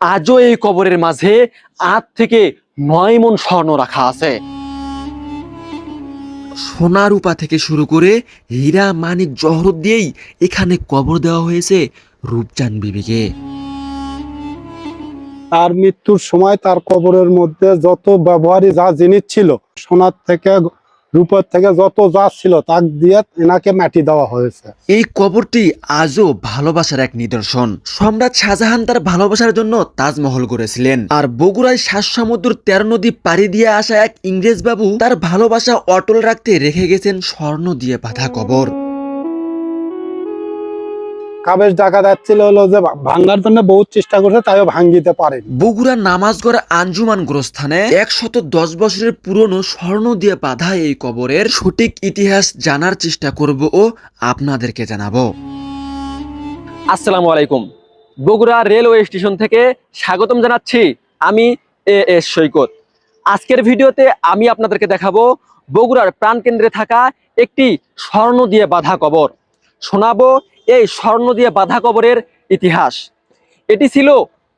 আজও এই কবরের মাঝে আট থেকে নয় মন স্বর্ণ রাখা আছে। সোনা রূপা থেকে শুরু করে হীরা, মানিক, জহরত দিয়েই এখানে কবর দেওয়া হয়েছে রূপচান বিবিকে। তার মৃত্যুর সময় তার কবরের মধ্যে যত ব্যবহারী যা জিনিস ছিল, সোনার থেকে রূপের থেকে যত যা ছিল তাক দিয়ে এনাকে মাটি দেওয়া হয়েছে। এই কবরটি আজও ভালোবাসার এক নিদর্শন। সম্রাট শাহজাহান তার ভালোবাসার জন্য তাজমহল গড়েছিলেন। আর বগুড়ায় শ্বাস সমুদ্র তেরো নদী পাড়ি দিয়ে আসা এক ইংরেজ বাবু তার ভালোবাসা অটল রাখতে রেখে গেছেন স্বর্ণ দিয়ে বাঁধা কবর। কাবেশ ডাকা যাচ্ছিল হলো যে ভাঙ্গার জন্য বহুত চেষ্টা করছে তাইও ভাঙ্গিতে পারে বগুড়া নামাজগড় আঞ্জুমান গোরস্থানে একশত দশ বছরের পুরনো স্বর্ণ দিয়ে বাঁধা এই কবরের সঠিক ইতিহাস জানার চেষ্টা করব ও আপনাদেরকে জানাব। আসসালামু আলাইকুম। বগুড়া রেলওয়ে স্টেশন থেকে স্বাগতম জানাচ্ছি আমি এ এস সৈকত। আজকের ভিডিওতে আমি আপনাদেরকে দেখাবো বগুড়ার প্রাণকেন্দ্রে থাকা একটি স্বর্ণ দিয়ে বাঁধা কবর। শোনাবো এই স্বর্ণ দিয়ে বাঁধা কবরের ইতিহাস। এটি ছিল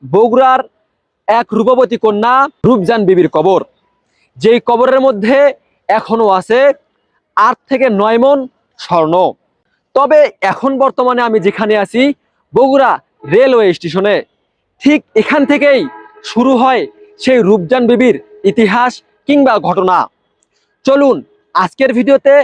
বগুড়ার এক রূপবতী কন্যা রূপজান বিবির কবর। যেই কবরের মধ্যে এখনও আছে আট থেকে নয় মন স্বর্ণ। তবে এখন বর্তমানে আমি যেখানে আছি, বগুড়া রেলওয়ে স্টেশনে। ঠিক এখান থেকেই শুরু হয় সেই রূপজান বিবির ইতিহাস কিংবা ঘটনা। চলুন আজকের ভিডিওতে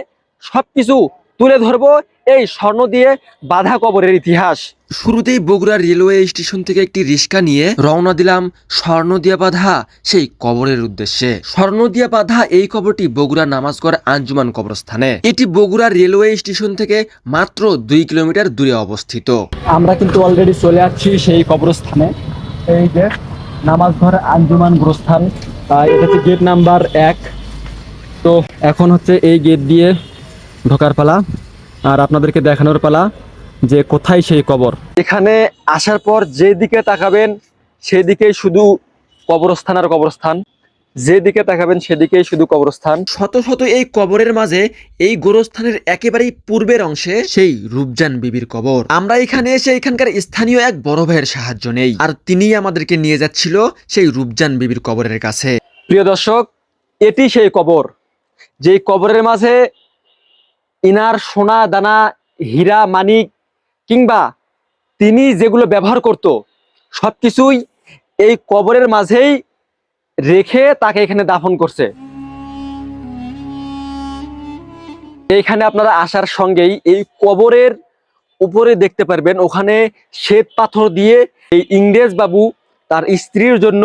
সবকিছু তুলে ধরবো এই স্বর্ণ দিয়ে বাধা কবরের ইতিহাস। শুরুতেই বগুড়া রেলওয়ে স্টেশন থেকে একটি রিক্সা নিয়ে রওনা দিলাম স্বর্ণ দিয়া বাঁধা সেই কবরের উদ্দেশ্যে। স্বর্ণ দিয়া বাঁধা এই কবরটি বগুড়া নামাজগড় আঞ্জুমান কবরস্থানে। এটি বগুড়া রেলওয়ে স্টেশন থেকে মাত্র দুই কিলোমিটার দূরে অবস্থিত। আমরা কিন্তু অলরেডি চলে আসছি সেই কবরস্থানে। এই যে নামাজঘর আঞ্জুমান গোরস্থান এটা হচ্ছে গেট নাম্বার এক। তো এখন হচ্ছে এই গেট দিয়ে ঢোকার পালা আর আপনাদেরকে দেখানোর পালা যে কোথায় সেই কবর। এখানে আসার পর যেদিকে তাকাবেন সেদিকেই শুধু কবরস্থান আর কবরস্থান। যেদিকে তাকাবেন সেদিকেই শুধু কবরস্থান। শত শত এই কবরের মাঝে এই গোরস্থানের একেবারেই পূর্বের অংশে সেই রূপজান বিবির কবর। আমরা এখানে এসে এখানকার স্থানীয় এক বড় ভাইয়ের সাহায্য নেই আর তিনিই আমাদেরকে নিয়ে যাচ্ছিল সেই রূপজান বিবির কবরের কাছে। প্রিয় দর্শক এটি সেই কবর। যেই কবরের মাঝে ইনার সোনা, দানা, হীরা, মানিক কিংবা তিনি যেগুলো ব্যবহার করত সব কিছুই এই কবরের মাঝেই রেখে তাকে এখানে দাফন করছে। এইখানে আপনারা আসার সঙ্গেই এই কবরের উপরে দেখতে পারবেন, ওখানে শ্বেত পাথর দিয়ে এই ইংরেজ বাবু তার স্ত্রীর জন্য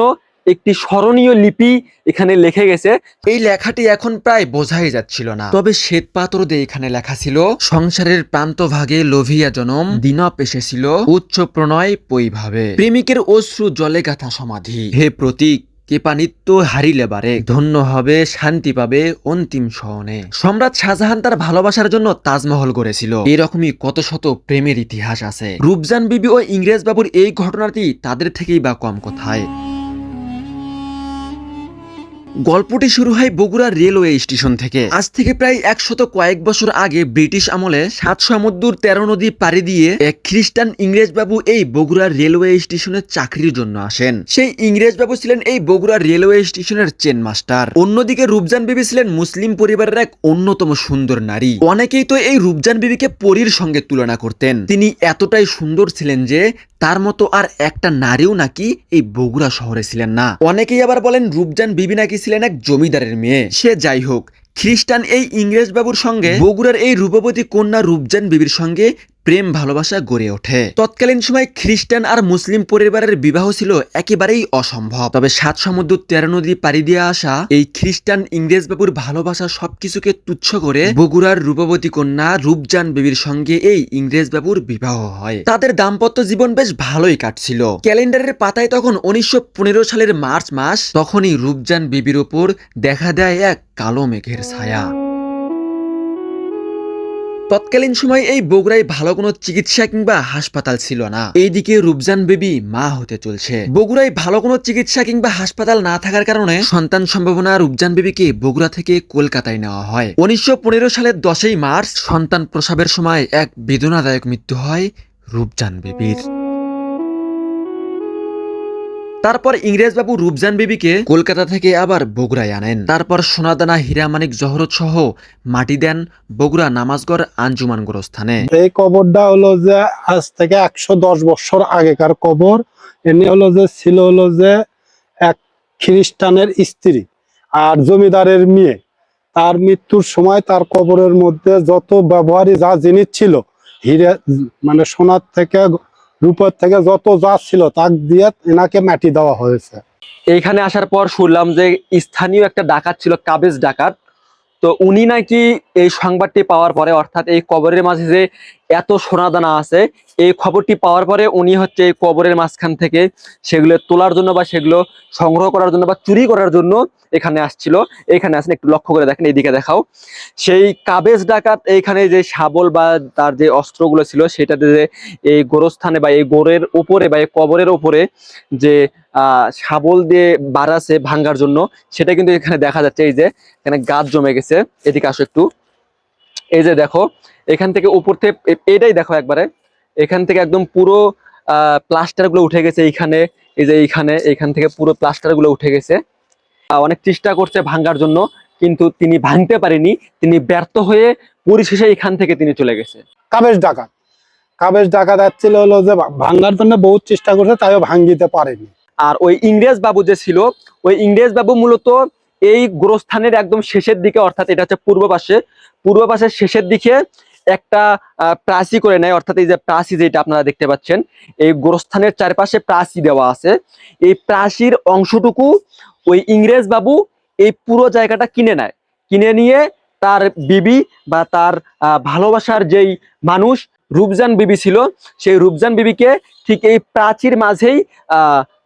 একটি স্মরণীয় লিপি এখানে লিখে গেছে। এই লেখাটি এখন প্রায় বোঝাই যাচ্ছিল না। তবে শ্বেত পাথর দিয়ে এখানে লেখা ছিল, সংসারের প্রান্ত ভাগে লোভিয়া জনম দিনপ এসেছিল উচ্চ প্রণয় পৈভাবে প্রেমিকের অশ্রু জলে গাথা সমাধি। হে প্রতীক কেপানিত্য হারিলে বারে। ধন্য হবে, শান্তি পাবে অন্তিম শহনে সম্রাট শাহজাহান তার ভালোবাসার জন্য তাজমহল গড়েছিল। এরকমই কত শত প্রেমের ইতিহাস আছে। রূপজান বিবি ও ইংরেজ বাবুর এই ঘটনাটি তাদের থেকেই বা কম কোথায়। গল্পটি শুরু হয় বগুড়া রেলওয়ে স্টেশন থেকে। আজ থেকে প্রায় একশত কয়েক বছর আগে ব্রিটিশ আমলে সাত সমুদ্র তেরো নদী পাড়ি দিয়ে এক খ্রিস্টান ইংরেজ বাবু এই বগুড়া রেলওয়ে স্টেশনে চাকরির জন্য আসেন। সেই ইংরেজ বাবু ছিলেন এই বগুড়া রেলওয়ে স্টেশনের চেন মাস্টার অন্যদিকে রূপজান বিবি ছিলেন মুসলিম পরিবারের এক অন্যতম সুন্দর নারী। অনেকেই তো এই রূপজান বিবিকে পরীর সঙ্গে তুলনা করতেন। তিনি এতটাই সুন্দর ছিলেন যে তার মতো আর একটা নারীও নাকি এই বগুড়া শহরে ছিলেন না। অনেকেই আবার বলেন রূপজান বিবি নাকি ছিলেন এক জমিদারের মেয়ে। সে যাই হোক খ্রিস্টান এই ইংরেজ বাবুর সঙ্গে বগুড়ার এই রূপবতী কন্যা রূপজান বিবির সঙ্গে প্রেম ভালোবাসা গড়ে ওঠে। তৎকালীন সময় খ্রিস্টান আর মুসলিম পরিবারের বিবাহ ছিল একেবারেই অসম্ভব। তবে সাত সমুদ্র তেরো নদী পাড়ি দিয়ে আসা এই খ্রিস্টান ইংরেজ বাবুর ভালোবাসা সবকিছুকে তুচ্ছ করে বগুড়ার রূপবতী কন্যা রূপজান বিবির সঙ্গে এই ইংরেজ বাবুর বিবাহ হয়। তাদের দাম্পত্য জীবন বেশ ভালোই কাটছিল। ক্যালেন্ডারের পাতায় তখন উনিশশো পনেরো সালের মার্চ মাস তখনই রূপজান বিবির ওপর দেখা দেয় এক কালো মেঘের ছায়া। তৎকালীন সময় এই বগুড়ায় ভালো কোনো চিকিৎসা কিংবা হাসপাতাল ছিল না। এইদিকে রূপজান বেবি মা হতে চলছে। বগুড়ায় ভালো কোনো চিকিৎসা কিংবা হাসপাতাল না থাকার কারণে সন্তান সম্ভাবনা রূপজান বেবিকে বগুড়া থেকে কলকাতায় নেওয়া হয়। উনিশশো পনেরো সালের দশই মার্চ সন্তান প্রসাবের সময় এক বেদনাদায়ক মৃত্যু হয় রূপজান বেবির। তারপর ইংরেজ বাবু রূপজান বিবিকে কলকাতা থেকে আবার বগুড়ায় আনেন। তারপর সোনাদানা, হীরামানিক, জহরত সহ মাটি দেন বগুড়া নামাজগড় আঞ্জুমান গোরস্থানে। এই কবরটা হলো যে আজ থেকে একশো দশ বছর আগেকার কবর। এনে হলো যে ছিল হলো যে এক খ্রিস্টানের স্ত্রী আর জমিদারের মেয়ে। তার মৃত্যুর সময় তার কবরের মধ্যে যত ব্যবহারী যা জিনিস ছিল, হিরে মানে সোনার থেকে রূপের থেকে যত যা ছিল, তাক দিয়ে এনাকে মাটি দেওয়া হয়েছে। এখানে আসার পর শুনলাম যে স্থানীয় একটা ডাকাত ছিল, কাবেজ ডাকাত। তো উনি নাকি এই সংবাদটি পাওয়ার পরে, অর্থাৎ এই কবরের মাঝে যে এত সোনাদানা আছে। এই খবরটি পাওয়ার পরে উনি হচ্ছে এই কবরের মাঝখান থেকে সেগুলো তোলার জন্য বা সেগুলো সংগ্রহ করার জন্য বা চুরি করার জন্য এখানে আসছিল। এখানে আসেন, একটু লক্ষ্য করে দেখেন, এইদিকে দেখাও। সেই কাবেজ ডাকাত এইখানে যে শাবল বা তার যে অস্ত্রগুলো ছিল, সেটাতে যে এই গোরস্থানে বা এই গোরের উপরে বা এই কবরের উপরে যে শাবল দিয়ে বাড়াছে ভাঙ্গার জন্য, সেটা কিন্তু এখানে দেখা যাচ্ছে, এই যে এখানে গাছ জমে গেছে। এদিকে আসো একটু। এই যে দেখো এখান থেকে উপর থেকে এটাই দেখো একবারে। এখান থেকে একদম পুরো আহ প্লাস্টারগুলো উঠে গেছে এইখানে এই যে এইখানে এইখান থেকে পুরো প্লাস্টারগুলো উঠে গেছে। অনেক চেষ্টা করছে ভাঙ্গার জন্য কিন্তু তিনি ভাঙতে পারেনি তিনি ব্যর্থ হয়ে পরিশেষে এখান থেকে তিনি চলে গেছে। কাবেশ ডাকাত। কাবেশ ডাকাত যাচ্ছিল হলো যে ভাঙ্গার জন্য বহুত চেষ্টা করছে তাইও ভাঙ্গিতে পারেনি। আর ওই ইংরেজ বাবু যে ছিল ওই ইংরেজ বাবু মূলত এই গোরস্থানের একদম শেষের দিকে অর্থাৎ এটা হচ্ছে পূর্ব পাশে পূর্ব পাশের শেষের দিকে একটা প্রাচী করে নেয়, অর্থাৎ এই যে প্রাচী যেটা আপনারা দেখতে পাচ্ছেন, এই গোরস্থানের চারপাশে প্রাচী দেওয়া আছে। এই প্রাচীর অংশটুকু ওই ইংরেজ বাবু এই পুরো জায়গাটা কিনে নেয়। কিনে নিয়ে তার বিবি বা তার ভালোবাসার যেই মানুষ রূপজান বিবি ছিল, সেই রূপজান বিবিকে ঠিক এই প্রাচীর মাঝেই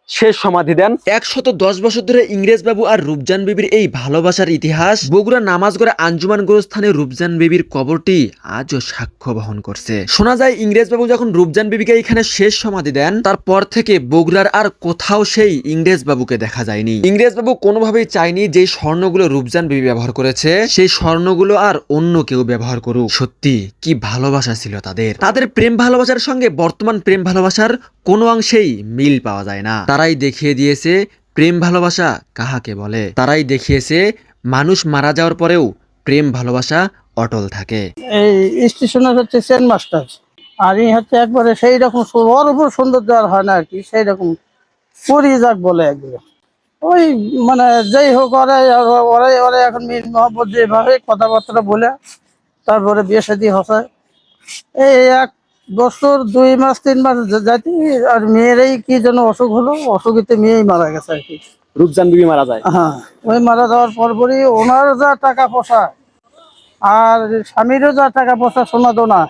শেষ সমাধি দেন। একশত দশ বছর ধরে ইংরেজ বাবু আর রূপজান বিবির এই ভালোবাসার ইতিহাস, বগুড়া নামাজগড়ে আঞ্জুমান গোরস্থানে রূপজান বিবির কবরটি আজও সাক্ষ্য বহন করছে। শোনা যায়, ইংরেজ বাবু যখন রূপজান বিবিকে এখানে শেষ সমাধি দেন, তারপর থেকে বগুড়ার আর কোথাও সেই ইংরেজ বাবুকে দেখা যায়নি। ইংরেজ বাবু কোনোভাবেই চায়নি যে স্বর্ণগুলো রূপজান বিবি ব্যবহার করেছে, সেই স্বর্ণগুলো আর অন্য কেউ ব্যবহার করুক। সত্যি, কি ভালোবাসা ছিল তাদের। তাদের প্রেম ভালোবাসার সঙ্গে বর্তমান প্রেম ভালোবাসার কোনো অংশেই মিল পাওয়া যায় না। তারাই দেখিয়ে দিয়েছে প্রেম ভালোবাসা কাহাকে বলে। তারাই দেখিয়েছে মানুষ মারা যাওয়ার পরেও প্রেম ভালোবাসা অটল থাকে। এই স্টেশনের হচ্ছে সেন্ট মাস্টার আর এই হচ্ছে একবারে সেই রকম উপর সৌন্দর্য আর হয় না আর কি সেই রকম পরি যাক বলে একবারে। ওই মানে যেই হোক, ওরাই ওরাই ওরাই এখন মিল মহব্বত যেভাবে কথাবার্তা বলে, তারপরে বিয়ে শাদী হসায় এই এক বছর দুই মাস তিন মাস যাতে আর মেয়েরই কি যেন অসুখ হলো অসুখিতে মেয়েই মারা গেছে আর কি। রূপজান বিবি মারা যায়? হ্যাঁ ওই মারা যাওয়ার পরপরই ওনার যা টাকা পয়সা আর স্বামীরও যা টাকা পয়সা শোনা না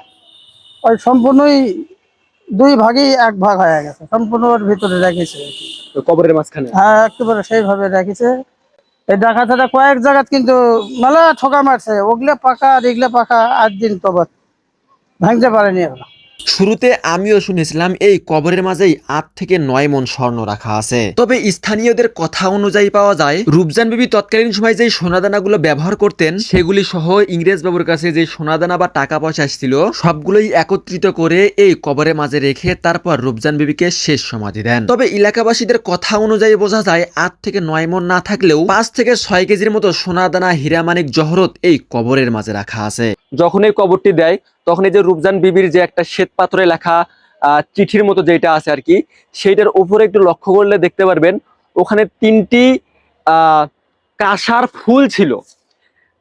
ওই সম্পূর্ণই দুই ভাগই এক ভাগ হয়ে গেছে সম্পূর্ণ ওর ভিতরে রেখেছে কবরের মাঝখানে? হ্যাঁ একেবারে সেইভাবে রেখেছে। এই ডাকাতেরা কয়েক জায়গাত কিন্তু মেলা ঠোকা মারছে ওগুলা পাকা আর এগুলা পাকা আট দিন তবে ভাঙতে পারেনি এগুলো শুরুতে আমিও শুনেছিলাম এই কবরের মাঝেই আট থেকে নয় মন স্বর্ণ রাখা আছে। তবে স্থানীয়দের কথা অনুযায়ী পাওয়া যায়, রূপজান বিবি তৎকালীন সময় যে সোনাদানাগুলো ব্যবহার করতেন, সেগুলি সহ ইংরেজ বাবুর কাছে যে সোনাদানা বা টাকা পয়সা ছিল সবগুলোই একত্রিত করে এই কবরের মাঝে রেখে তারপর রূপজান বিবিকে শেষ সমাধি দেন। তবে এলাকাবাসীদের কথা অনুযায়ী বোঝা যায়, আট থেকে নয় মন না থাকলেও পাঁচ থেকে ছয় কেজির মতো সোনাদানা হীরামানিক জহরত এই কবরের মাঝে রাখা আছে। যখন এই কবরটি দেয় তখন এই যে রূপজান বিবির যে একটা শ্বেত পাথরে লেখা চিঠির মতো যেটা আছে আর কি, সেইটার উপরে একটু লক্ষ্য করলে দেখতে পারবেন, ওখানে তিনটি কাঁসার ফুল ছিল।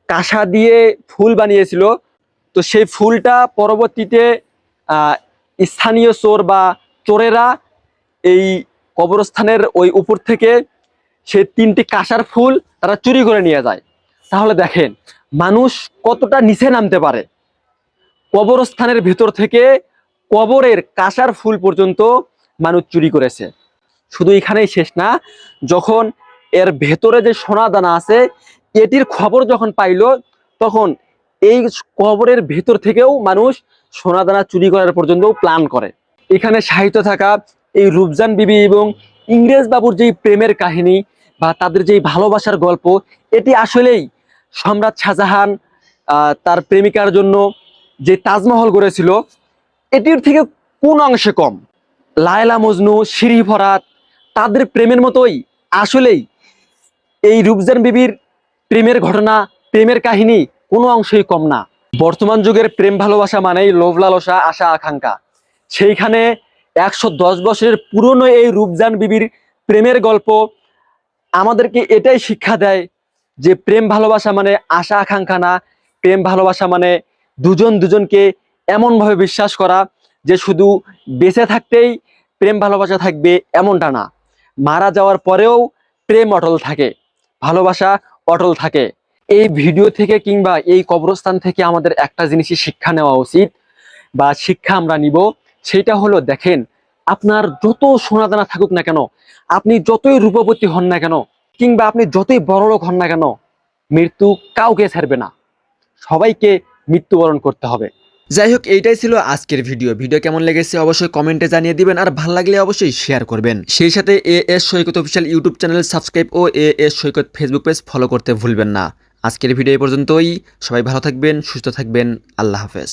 কাঁসা দিয়ে ফুল বানিয়েছিল। তো সেই ফুলটা পরবর্তীতে স্থানীয় চোর বা চোরেরা এই কবরস্থানের ওই উপর থেকে সে তিনটি কাঁসার ফুল তারা চুরি করে নিয়ে যায়। তাহলে দেখেন, মানুষ কতটা নিচে নামতে পারে। কবরস্থানের ভেতর থেকে কবরের কাঁসার ফুল পর্যন্ত মানুষ চুরি করেছে। শুধু এখানেই শেষ না, যখন এর ভেতরে যে সোনা দানা আছে, এটির খবর যখন পাইলো, তখন এই কবরের ভেতর থেকেও মানুষ সোনা দানা চুরি করার পর্যন্ত প্ল্যান করে। এখানে সাহিত্য থাকা এই রূপজান বিবি এবং ইংরেজ বাবুর যেই প্রেমের কাহিনী বা তাদের যেই ভালোবাসার গল্প, এটি আসলেই সম্রাট শাহজাহান তার প্রেমিকার জন্য যে তাজমহল গড়েছিল, এটির থেকে কোন অংশে কম? লায়লা মজনু সিঁড়ি ফরাত, তাদের প্রেমের মতোই আসলেই এই রূপজান বিবির প্রেমের ঘটনা, প্রেমের কাহিনী কোনো অংশই কম না। বর্তমান যুগের প্রেম ভালোবাসা মানেই লোভ লালসা আশা, আকাঙ্ক্ষা। সেইখানে একশো দশ বছরের পুরনো এই রূপজান বিবির প্রেমের গল্প আমাদেরকে এটাই শিক্ষা দেয় যে প্রেম ভালোবাসা মানে আশা, আকাঙ্ক্ষা না, প্রেম ভালোবাসা মানে দুজন দুজনকে এমনভাবে বিশ্বাস করা যে শুধু বেঁচে থাকতেই প্রেম ভালোবাসা থাকবে এমনটা না। মারা যাওয়ার পরেও প্রেম অটল থাকে, ভালোবাসা অটল থাকে। এই ভিডিও থেকে কিংবা এই কবরস্থান থেকে আমাদের একটা জিনিসই শিক্ষা নেওয়া উচিত বা শিক্ষা আমরা নিব, সেটা হলো দেখেন, আপনার যত সোনাদানা থাকুক না কেন, আপনি যতই রূপবতী হন না কেন, কিংবা আপনি যতই বড়লোক হন না কেন, মৃত্যু কাউকে ছাড়বে না। সবাইকে মৃত্যুবরণ করতে হবে। যাই হোক, এইটাই ছিল আজকের ভিডিও। ভিডিও কেমন লেগেছে অবশ্যই কমেন্টে জানিয়ে দিবেন আর ভালো লাগলে অবশ্যই শেয়ার করবেন। সেই সাথে A S Saikat official YouTube channel subscribe O A S Saikat Facebook page follow করতে ভুলবেন না। আজকের ভিডিও এই পর্যন্তই। সবাই ভালো থাকবেন, সুস্থ থাকবেন। আল্লাহ হাফেজ।